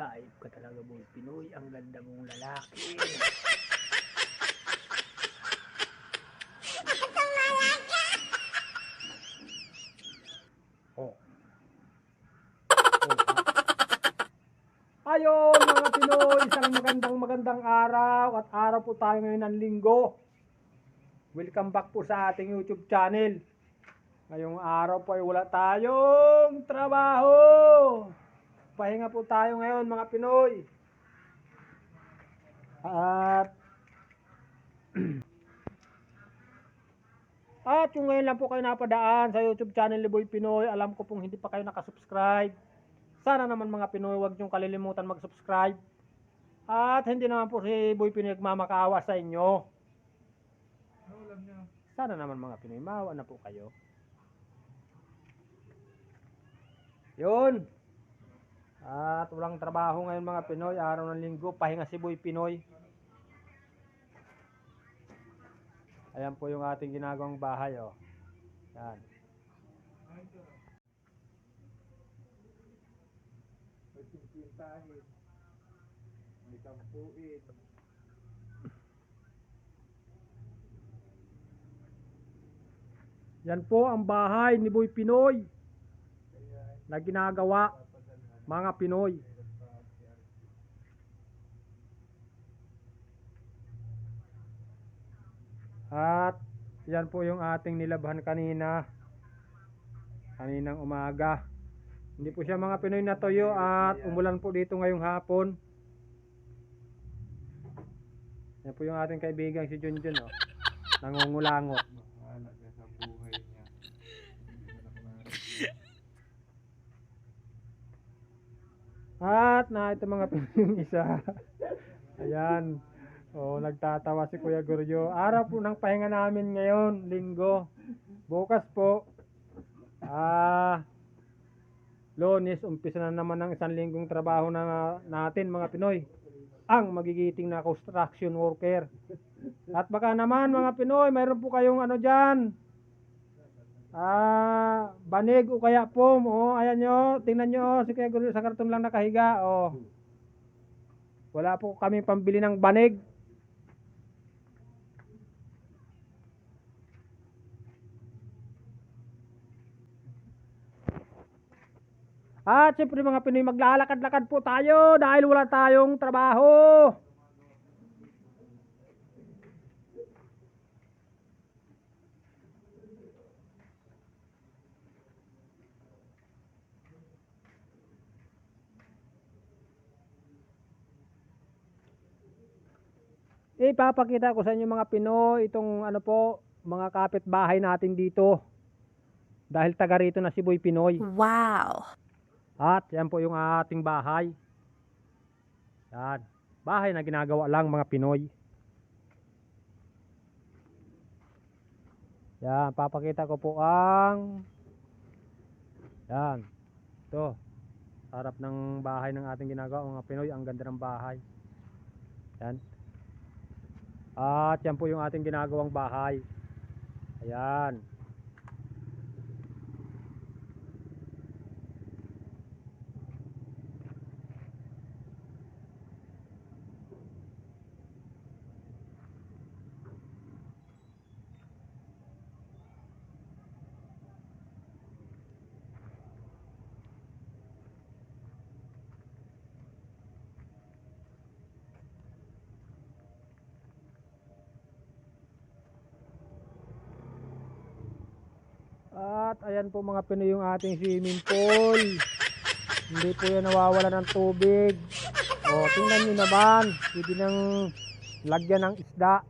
Hayop ka talaga, boy Pinoy. Ang ganda mong lalaki. Oh. Ayon mga Pinoy, isang magandang magandang araw at araw po tayo ngayon ng linggo. Welcome back po sa ating YouTube channel. Ngayong araw po ay wala tayong trabaho. Pahinga po tayo ngayon mga Pinoy. At At kung ngayon lang po kayo napadaan sa YouTube channel ni Boy Pinoy, alam ko pong hindi pa kayo nakasubscribe. Sana naman mga Pinoy, huwag niyong kalilimutan mag-subscribe. At hindi naman po si Boy Pinoy nagmamakaawa sa inyo. Sana naman mga Pinoy, maawa na po kayo. Yun. At walang trabaho ngayon mga Pinoy, araw ng linggo, pahinga si Boy Pinoy. Ayan po yung ating ginagawang bahay, oh. Yan. May kampuin. Yan po ang bahay ni Boy Pinoy na ginagawa mga Pinoy. At yan po yung ating nilabhan kanina. Kaninang umaga. Hindi po siya mga Pinoy na toyo at umulan po dito ngayong hapon. Yan po yung ating kaibigan si Junjun oh. Nangungulangot. Mahalak na sa buhay niya. At na ito mga Pinoy isa. Ayan. Oh, nagtatawa si Kuya Guryo. Araw po ng pahinga namin ngayon, linggo. Bukas po, ah, Lunes, umpisa na naman ng isang linggong trabaho na natin mga Pinoy. Ang magigiting na construction worker. At baka naman mga Pinoy, mayroon po kayong ano dyan. Ah, banig o kaya pom. Oh, ayan nyo. Tingnan nyo. Oh, si Kuya Guryo sa karton lang nakahiga. Oh. Wala po kami pambili ng banig. At siyempre mga Pinoy, maglalakad-lakad po tayo dahil wala tayong trabaho. Ipapakita ko sa inyo mga Pinoy itong ano po, mga kapitbahay natin dito. Dahil taga rito na si Boy Pinoy. Wow. At yan po yung ating bahay. Yan. Bahay na ginagawa lang mga Pinoy. Yan, papakita ko po ang Yan. Ito. Harap ng bahay ng ating ginagawa mga Pinoy. Ang ganda ng bahay. Yan. At yan po yung ating ginagawang bahay. Ayan. At ayan po mga Pinoy yung ating swimming pool. Hindi po yan nawawala ng tubig. O, tingnan nyo naman. Pwede nang lagyan ng isda.